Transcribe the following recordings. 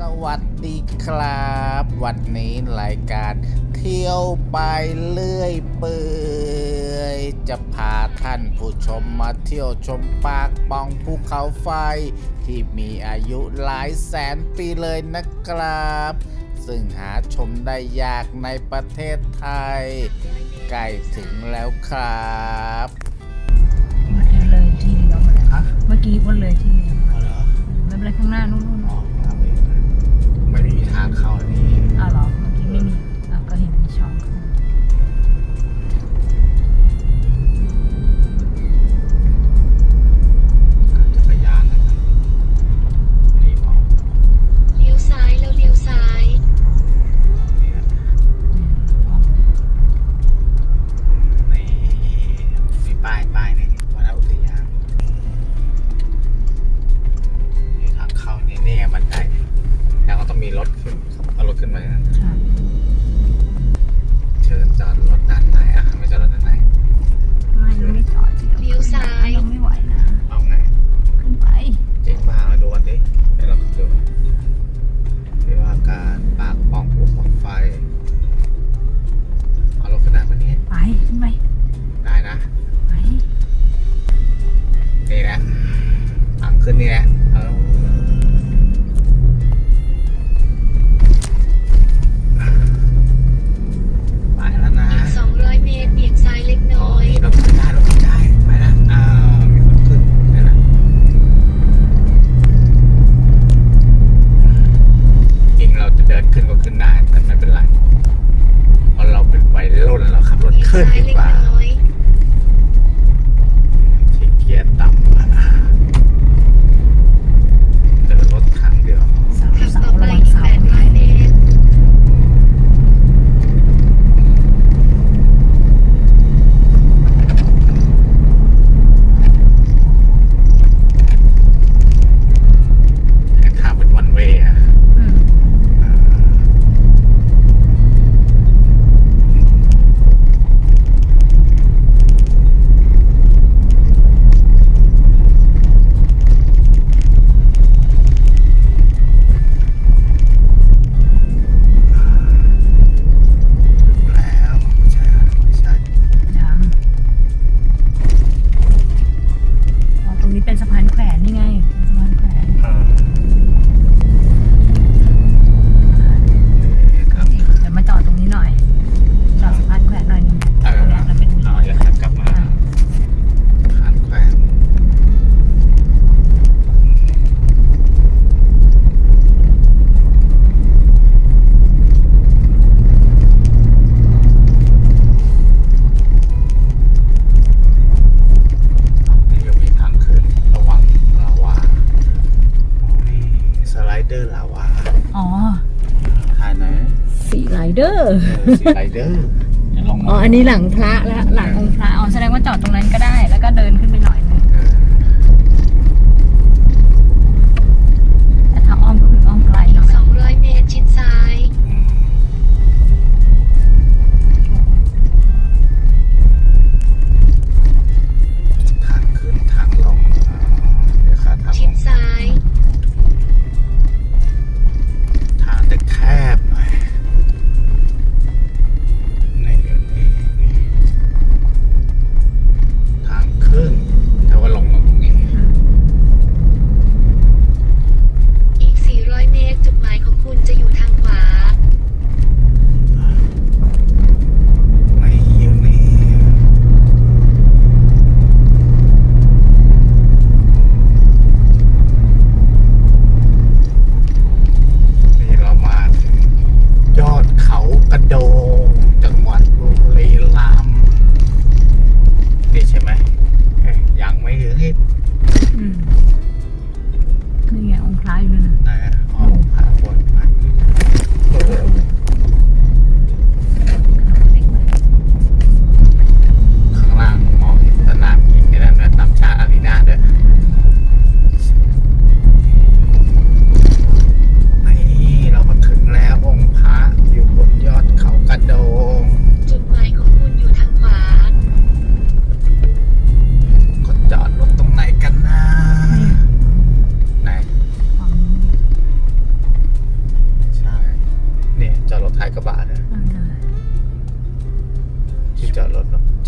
สวัสดีครับ วันนี้รายการเที่ยวไปเรื่อยเปื่อยจะพาท่านผู้ชมมาเที่ยวชมปากปองภูเขาไฟ ที่มีอายุหลายแสนปีเลยนะครับ ซึ่งหาชมได้ยากในประเทศไทย ใกล้ถึงแล้วครับเมื่อกี้เลยที่เลี้ยวมาเล้วเมื่อกี้วันเลยที่เลี้ยวมาแล้วไม่เป็นไรข้างหน้านู้น ทางเข้านี่ อะเหรอ เนี่ย สไปเดอร์อ๋ออันนี้หลังพระและหลังอง a door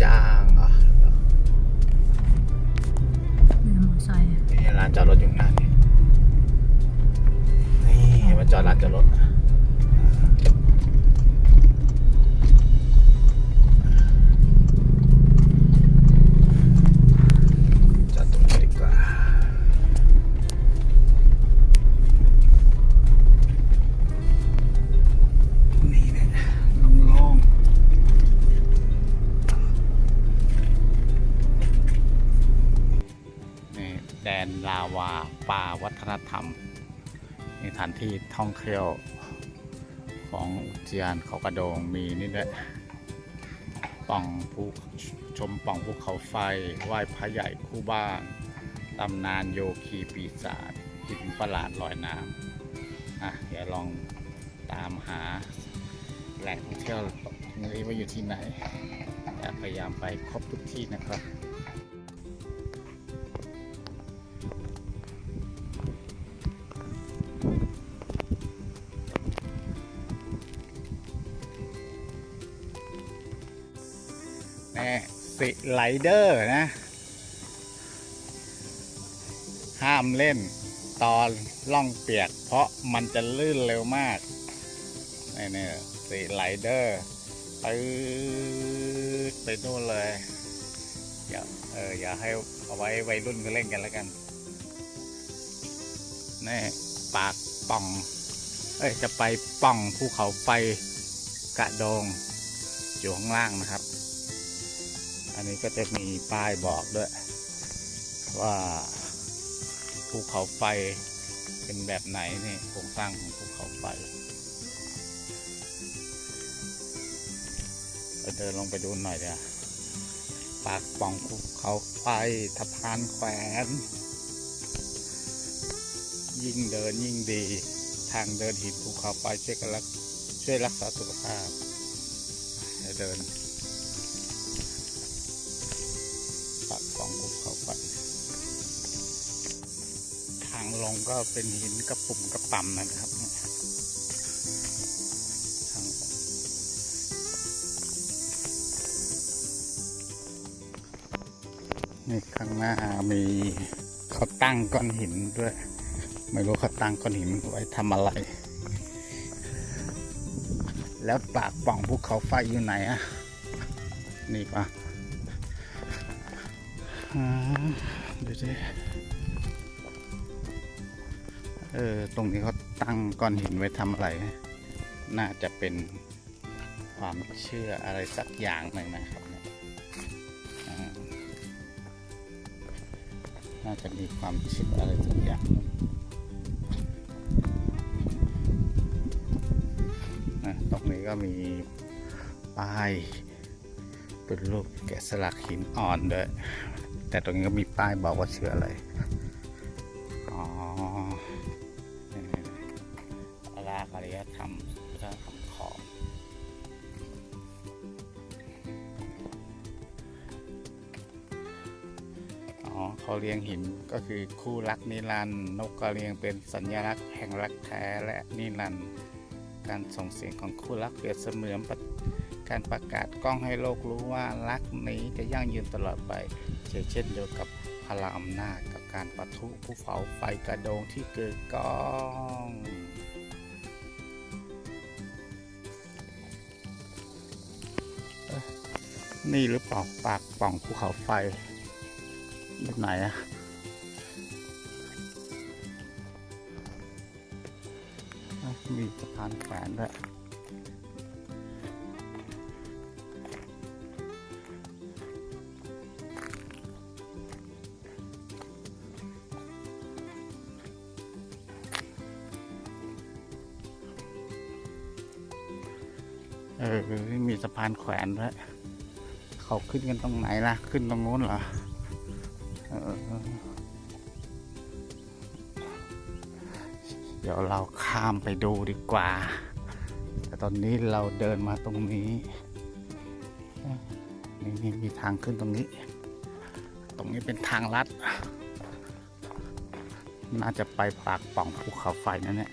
จ้ นี่สถานที่ท่องเที่ยวของอุทยานเขากระโดงมีนี่ด้วยป่องภูชมป่องภูเขาไฟไหว้พระใหญ่คู่บ้านตำนานโยคีปีศาจหินประหลาดลอยน้ำอะเดี๋ยวลองตามหาแหล่งท่องเที่ยวนี้ว่าอยู่ที่ไหนแต่พยายามไปครบทุกที่นะครับ ไลเดอร์นะ ห้ามเล่นตอนล่องเปียก เพราะมันจะลื่นเร็วมากนี่นี่สิไลเดอร์ปื๊ดไปโน่นเลยอย่าเอออย่าให้เอาไว้วัยรุ่นก็เล่นกันแล้วกันนี่ปากป่อง เอ้ยจะไปป่องภูเขาไฟกระโดงอยู่ข้างล่างนะครับ อันนี้ก็จะมีป้ายบอกด้วย ว่าภูเขาไฟเป็นแบบไหนนี่โครงสร้างของภูเขาไฟเราเดินลงไปดูหน่อยเดียวปากป่องภูเขาไฟสะพานแขวน ยิ่งเดินยิ่งดี ทางเดินหินภูเขาไฟช่วยกันรักช่วยรักษาสุขภาพเดิน ลงก็เป็นหินกระปุ่มกระป่ำนะครับนี่ข้างหน้ามีเขาตั้งก้อนหินด้วย ไม่รู้เขาตั้งก้อนหินไว้ทำอะไร แล้วปากป่องภูเขาไฟอยู่ไหนอะนี่ปะอ่าเดี๋ยวดิ เออ ตรงนี้เขาตั้งก้อนหินไว้ทำอะไร น่าจะเป็นความเชื่ออะไรสักอย่างหนึ่งนะครับ น่าจะมีความเชื่ออะไรสักอย่างนะตรงนี้ก็มีป้ายเป็นรูปแกะสลักหินอ่อนด้วย แต่ตรงนี้ก็มีป้ายบอกว่าเชื่ออะไร เขาเรียงหินก็คือคู่รักนิรันต์นกกระเรียงเป็นสัญลักษณ์แห่งรักแท้และนิรันต์การส่งเสียงของคู่รักเปรียบเสมือนการประกาศกล้องให้โลกรู้ว่ารักนี้จะยั่งยืนตลอดไปเช่นเช่นเดียวกับพลังอำนาจกับการปะทุภูเขาไฟกระโดงที่เกิดกล้องนี่หรือเปล่าปากป่องภูเขาไฟ แบบไหนอะมีสะพานแขวนด้วยเออ มีสะพานแขวนด้วย เขาขึ้นกันตรงไหนล่ะ ขึ้นตรงโน้นเหรอ ดี๋ยวเราข้ามไปดูดีกว่า แต่ตอนนี้เราเดินมาตรงนี้ นี่นี่มีทางขึ้นตรงนี้ ตรงนี้เป็นทางลัด น่าจะไปปากป่องภูเขาไฟนั่นแหละ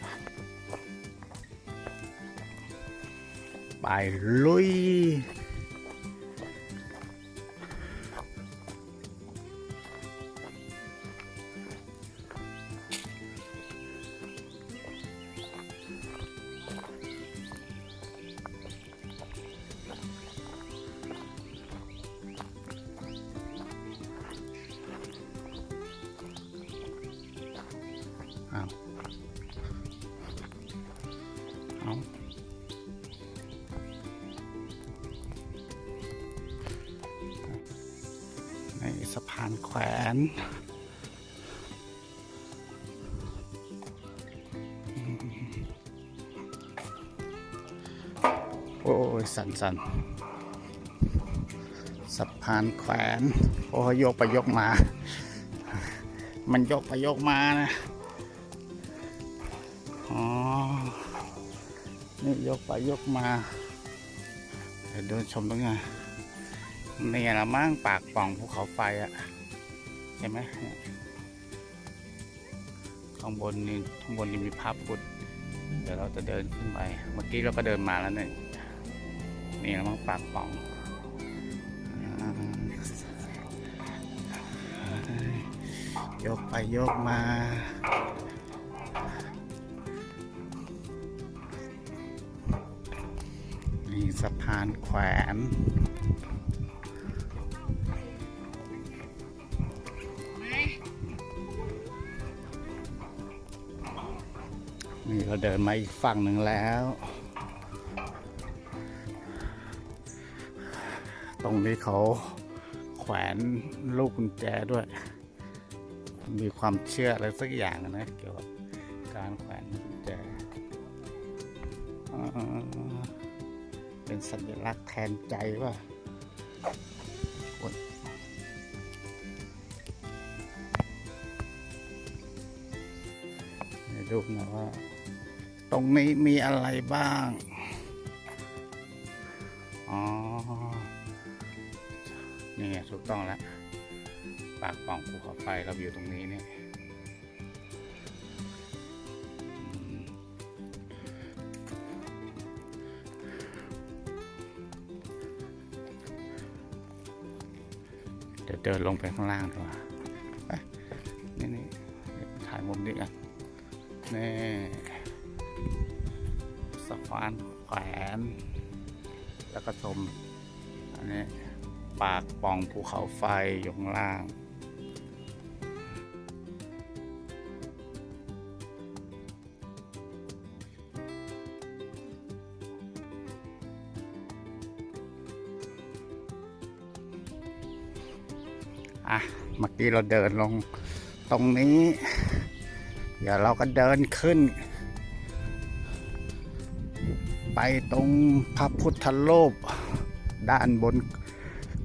ไปลุย น โอ้ย สันสันสะพานแขวน โอ้ยยกไปยกมา มันยกไปยกมานะ อ๋อ นี่ยกไปยกมาเดี๋ยวเดินชมตรงนี้นี่ละมั่งปากป่องภูเขาไฟอะ เห็นไหมข้างบนนี่ข้างบนนี่มีภาพพุทธเดี๋ยวเราจะเดินขึ้นไป เมื่อกี้เราก็เดินมาแล้วเนี่ยนี่ละมั่งปากป่องยกไปยกมานี่สะพานแขวน เราเดินมาอีกฝั่งหนึ่งแล้ว ตรงนี้เขาแขวนลูกกุญแจด้วย มีความเชื่ออะไรสักอย่างนะเกี่ยวกับการแขวนกุญแจเป็นสัญลักษณ์แทนใจว่าดูนะว่า ตรงนี้มีอะไรบ้าง อ๋อ นี่ไงถูกต้องแล้ว ปากป่องภูเขาไฟเราอยู่ตรงนี้เนี่ยเดี๋ยวเดินลงไปข้างล่างดีกว่าไปนี่นี่ถ่ายมุมนี้กันนี่ แล้วก็ชมอันนี้ปากป่องภูเขาไฟอยู่ข้างล่างอะเมื่อกี้เราเดินลงตรงนี้ เดี๋ยวเราก็เดินขึ้น ไปตรงพระพุทธรูปด้านบน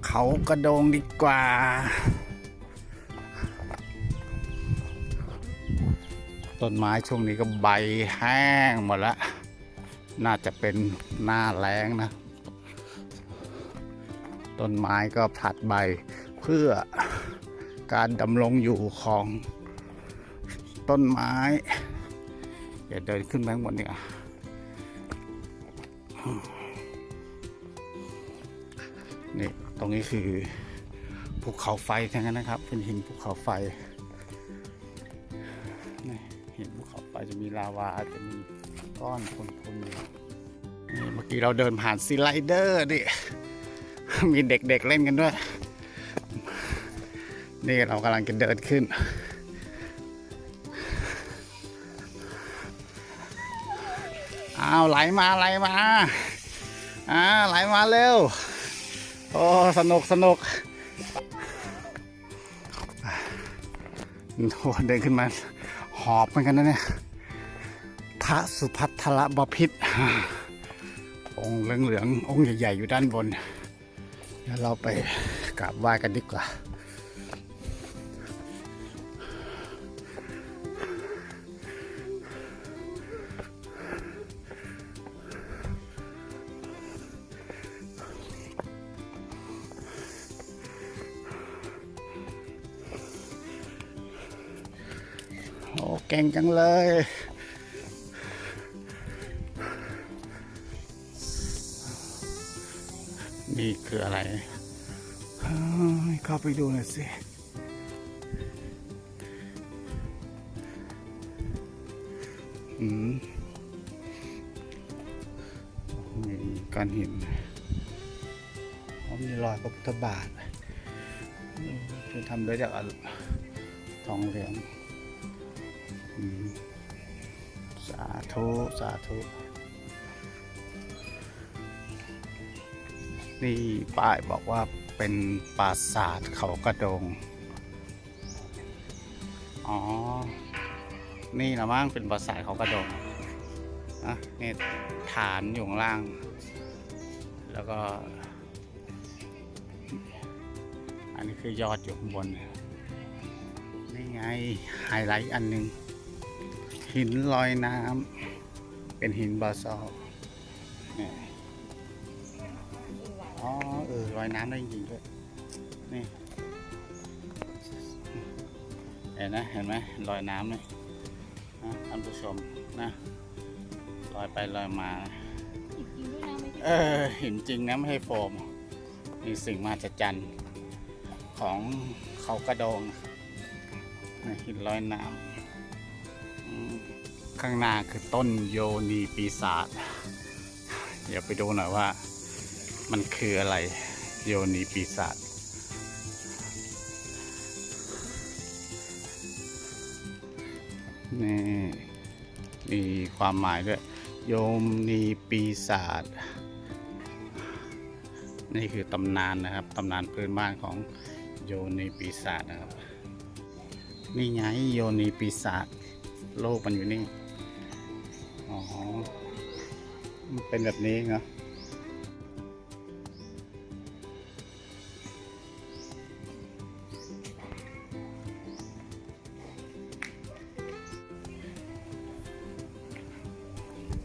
เขากระโดงดีกว่า ต้นไม้ช่วงนี้ก็ใบแห้งหมดแล้วน่าจะเป็นหน้าแล้งนะ ต้นไม้ก็ผลัดใบเพื่อการดำรงอยู่ของต้นไม้เดี๋ยวเดินขึ้นไปข้างบนดีกว่า นี่ตรงนี้คือภูเขาไฟทั้งนั้นนะครับ เป็นหินภูเขาไฟนี่หินภูเขาไฟจะมีลาวาจะมีก้อนพุนๆอยู่นี่เมื่อกี้เราเดินผ่านสไลเดอร์ดิมีเด็กๆเล่นกันด้วย นี่เรากำลังจะเดินขึ้นาวไหลมาไหลมาอ่าไหลมาเร็วโอ้สนุกสนุกโอ้เดินขึ้นมา หอบเหมือนกันนะเนี่ยพระสุพัทธระบพิษองค์เหลืองๆองค์ใหญ่ ๆ อยู่ด้านบน แล้วเราไปกราบไหว้กันดีกว่า ก่งจังเลย นี่คืออะไรเฮ้ยเข้าไปดูหน่อยสิ อืมมีก้อนหินอ๋อมีรอยพระพุทธบาทอืมคือทำด้วยจากอะไรทองเหลืองอืม สาธุสาธุนี่ป้ายบอกว่าเป็นปราสาทเขากระโดง อ๋อ นี่นะมั้งเป็นปราสาทเขากระโดงนะนี่ฐานอยู่ข้างล่าง แล้วก็ อันนี้คือยอดอยู่ข้างบน นี่ไง ไฮไลท์อันนึ่ง หินลอยน้ำเป็นหินบาซอลเนี่อ๋อเออลอยน้ำได้จริงด้วยนี่เห็นนะเห็นไหมลอยน้ำเนี่ยนะท่านผู้ชมนะลอยไปลอยมาเออหินจริงนะไม่ให้โฟมนี่สิ่งมหัศจรรย์ของเขากระโดงหินลอยน้ำ ข้างหน้าคือต้นโยนีปีศาจเดี๋ยวไปดูหน่อยว่า มันคืออะไรโยนีปีศาจนี่มีความหมายด้วย โยมนีปีศาจนี่คือตำนานนะครับ ตำนานพื้นบ้านของโยนีปีศาจนะครับ นี่ไงโยนีปีศาจโลกมันอยู่นี่ อ๋อ มันเป็นแบบนี้เหรอ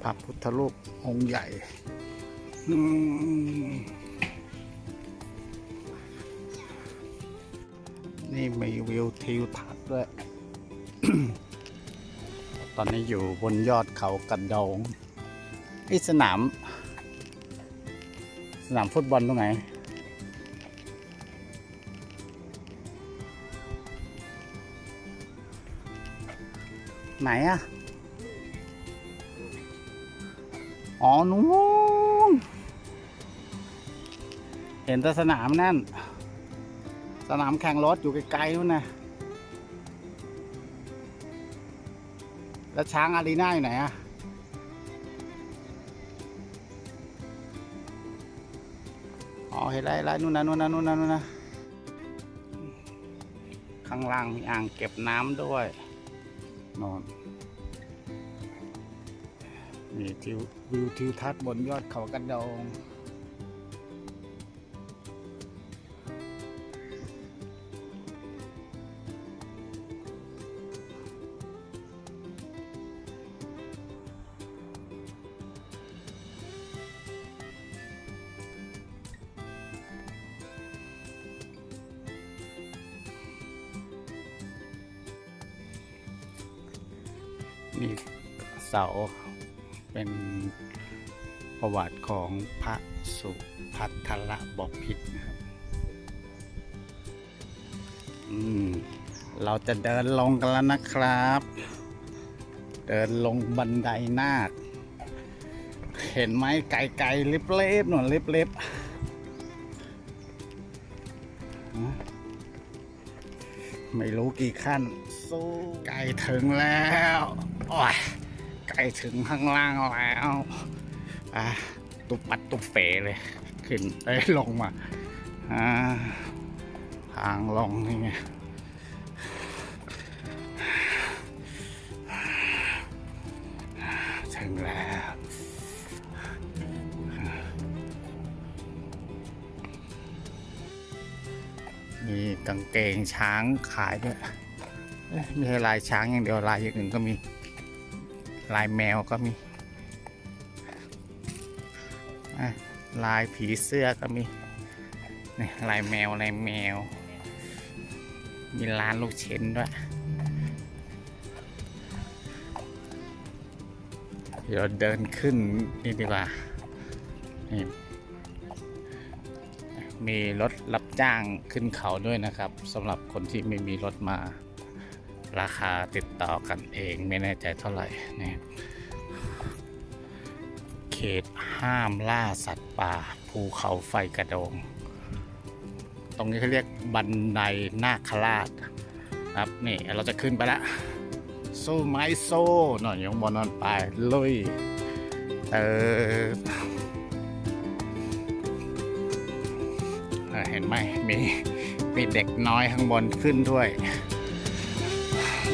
พระพุทธรูปองค์ใหญ่นี่มีวิวทิวทัศน์ด้วย อนนี้อยู่บนยอดเขากระโดงนี่สนาม สนามฟุตบอลตรงไหน ไหนอะอ๋อนู้นเห็นแต่สนามนั่น สนามแข่งรถอยู่ไกลๆนู่นนะ แล้วช้างอารีนาอยู่ไหนอะอ๋อเห็นไรไรนู่นนะนู่นนะนู่นนะนู่นนะข้างล่างมีอ่างเก็บน้ำด้วยนอนนี่ทิววิวทิวทัศน์บนยอดเขากระดง นี่เสาเป็นประวัติของพระสุพัทละบพิตรนะครับอืมเราจะเดินลงกันแล้วนะครับ เดินลงบันไดนาค เห็นไหมไกลๆเล็บๆหน่อยเล็บๆฮะไม่รู้กี่ขั้น สู้ใกลถึงแล้ว โอ้ยใกล้ถึงข้างล่างแล้วอะตุบปัดตุบเป๋เลย ขึ้นเอ้ลงมาอ่าทางลงนี่ไงถึงแล้วมีกางเกงช้างขายด้วยเอ้ยไม่ใช่ลายช้างอย่างเดียวลายอย่างอื่นก็มี ลายแมวก็มีลายผีเสื้อก็มีนี่ลายแมวลายแมว มีร้านลูกชิ้นด้วยเดี๋ยวเดินขึ้นนี่ดีกว่านี่มีรถรับจ้างขึ้นเขาด้วยนะครับสำหรับคนที่ไม่มีรถมา ราคาติดต่อกันเองไม่แน่ใจเท่าไหร่นี่เขตห้ามล่าสัตว์ป่า ภูเขาไฟกระโดง ตรงนี้เขาเรียกบันไดนาคราชครับนี่เราจะขึ้นไปละสู้ไม้โซ่หน่อยยงบนนอนไปลุยเออเออเห็นไหมมีมีเด็กน้อยข้างบนขึ้นด้วย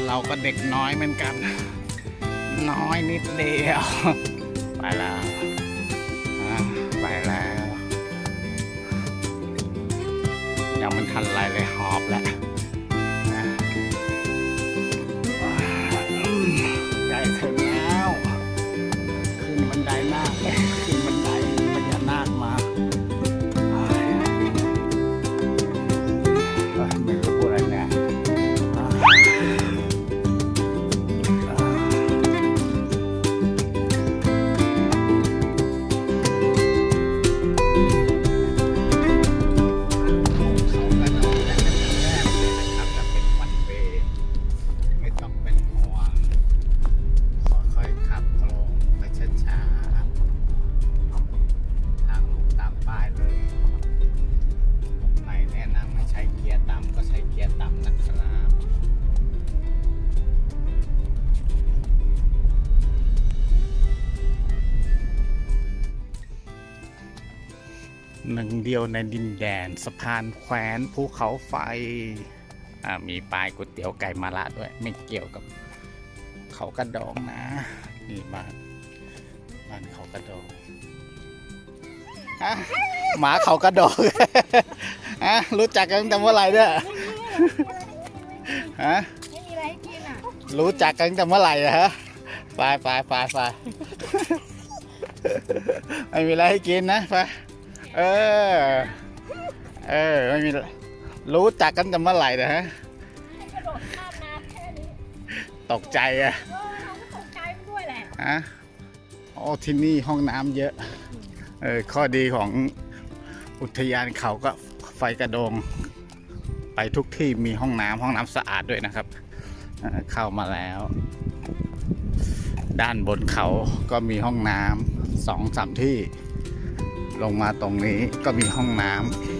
เราก็เด็กน้อยเหมือนกัน น้อยนิดเดียว ไปแล้วไปแล้วยังมันทันไรเลยหอบแล้ว ยวในดินแดนสะพานแขวนภูเขาไฟ มีป้ายก๋วยเตี๋ยวไก่มาละด้วย ไม่เกี่ยวกับเขากระดองนะนี่บ้านบ้านเขากระดองหมาเขากระดองฮะรู้จักกันตั้งแต่เมื่อไหร่เนี่ยฮะไม่มีอะไรกินอะรู้จักกันตั้งแต่เมื่อไหร่อะฮะไปไปไปไปไม่มีอะไรให้กินนะไป เออ เออ ไม่มี รู้จักกันตั้งแต่เมื่อไหร่นะฮะให้กระโดดข้ามน้ำแค่นี้ตกใจอะเออเราก็ตกใจไปด้วยแหละฮะโอ้ที่นี่ห้องน้ำเยอะ เออ ข้อดีของอุทยานเขาก็ไฟกระโดง ไปทุกที่มีห้องน้ำห้องน้ำสะอาดด้วยนะครับเอ่อเข้ามาแล้ว ด้านบนเขาก็มีห้องน้ำสองสามที่ ลงมาตรงนี้ก็มีห้องน้ำ